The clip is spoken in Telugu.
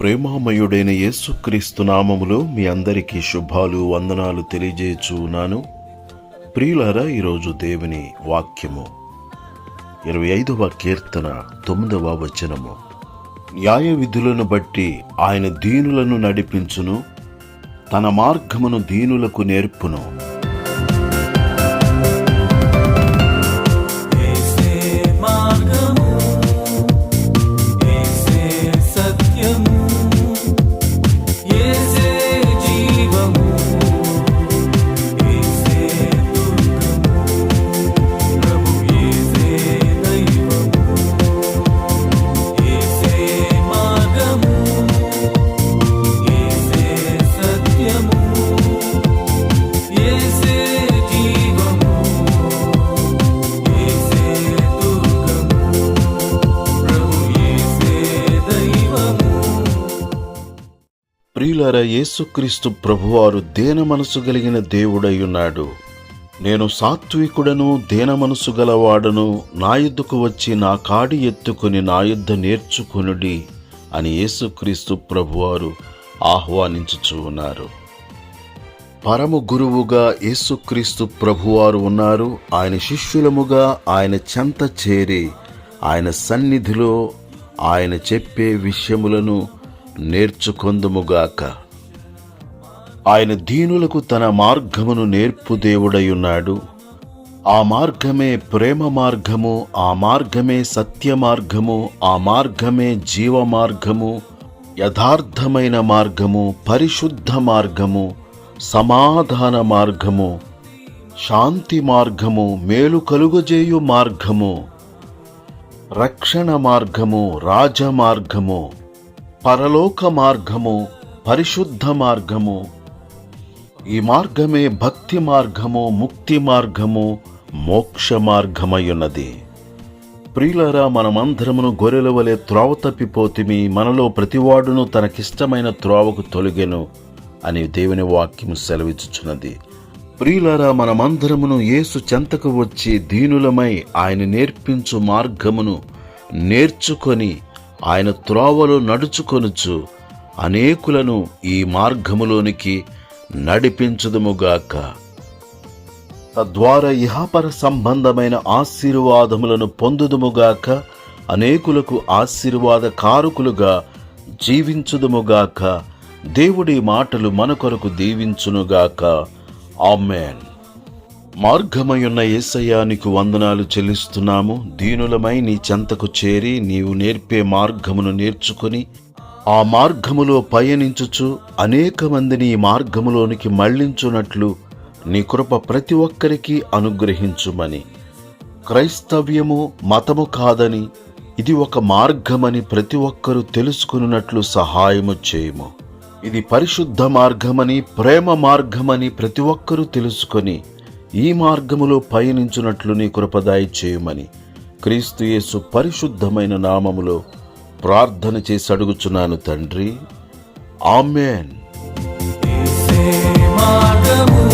ప్రేమామయుడైన యేసుక్రీస్తు నామములో మీ అందరికీ శుభాలు వందనాలు తెలియజేచున్నాను ప్రియులారా ఈరోజు దేవుని వాక్యము. ఇరవై ఐదవ కీర్తన తొమ్మిదవ వచనము. న్యాయ విధులను బట్టి ఆయన దీనులను నడిపించును తన మార్గమును దీనులకు నేర్పును. ప్రియులారా యేసుక్రీస్తు ప్రభువారు దేన మనసు కలిగిన దేవుడై ఉన్నాడు నేను సాత్వికుడను దేన మనసు గలవాడను నా యుద్ధకు వచ్చి నా కాడి ఎత్తుకుని నా యుద్ధ నేర్చుకునుడి అని యేసుక్రీస్తు ప్రభువారు ఆహ్వానించుచు ఉన్నారు. పరమ గురువుగా యేసుక్రీస్తు ప్రభువారు ఉన్నారు. ఆయన శిష్యులముగా ఆయన చెంత చేరి ఆయన సన్నిధిలో ఆయన చెప్పే విషయములను నేర్చుకొందుముగాక. ఆయన దీనులకు తన మార్గమును నేర్పు దేవుడయున్నాడు ఆ మార్గమే ప్రేమ మార్గము ఆ మార్గమే సత్య మార్గము ఆ మార్గమే జీవ మార్గము యథార్థమైన మార్గము పరిశుద్ధ మార్గము సమాధాన మార్గము శాంతి మార్గము మేలు కలుగజేయు మార్గము రక్షణ మార్గము రాజమార్గము పరలోక మార్గము పరిశుద్ధ మార్గము. ఈ మార్గమే భక్తి మార్గము ముక్తి మార్గము మోక్ష మార్గమయ్యున్నది. ప్రియులరా మనమందరమును గొర్రెల వలె త్రోవ తప్పిపోతిమి మనలో ప్రతివాడును తనకిష్టమైన త్రోవకు తొలగెను అని దేవుని వాక్యము సెలవిచ్చుచున్నది. ప్రియులరా మనమందరమును యేసు చెంతకు వచ్చి దీనులమై ఆయన నేర్పించు మార్గమును నేర్చుకొని ఆయన త్రోవలో నడుచుకొనుచు అనేకులను ఈ మార్గములోనికి నడిపించుదుముగాక. తద్వారా ఇహాపర సంబంధమైన ఆశీర్వాదములను పొందుదుముగాక అనేకులకు ఆశీర్వాద కారుకులుగా జీవించుదుముగాక దేవుడి మాటలు మన కొరకు దీవించునుగాక. ఆమెన్. మార్గమయున్న యేసయ్యానికి వందనాలు చెల్లిస్తున్నాము. దీనులమై నీ చెంతకు చేరి నీవు నేర్పే మార్గమును నేర్చుకుని ఆ మార్గములో పయనించుచు అనేక మందిని ఈ మార్గములోనికి మళ్ళించునట్లు నీ కృప ప్రతి ఒక్కరికి అనుగ్రహించుమని. క్రైస్తవ్యము మతము కాదని ఇది ఒక మార్గమని ప్రతి ఒక్కరూ తెలుసుకున్నట్లు సహాయము చేయము. ఇది పరిశుద్ధ మార్గమని ప్రేమ మార్గమని ప్రతి ఒక్కరూ తెలుసుకొని ఈ మార్గములో పయనించున్నట్లు నీ కృపదాయి చేయమని క్రీస్తుయేసు పరిశుద్ధమైన నామములో ప్రార్థన చేసి అడుగుచున్నాను తండ్రి. ఆమెన్. మార్గము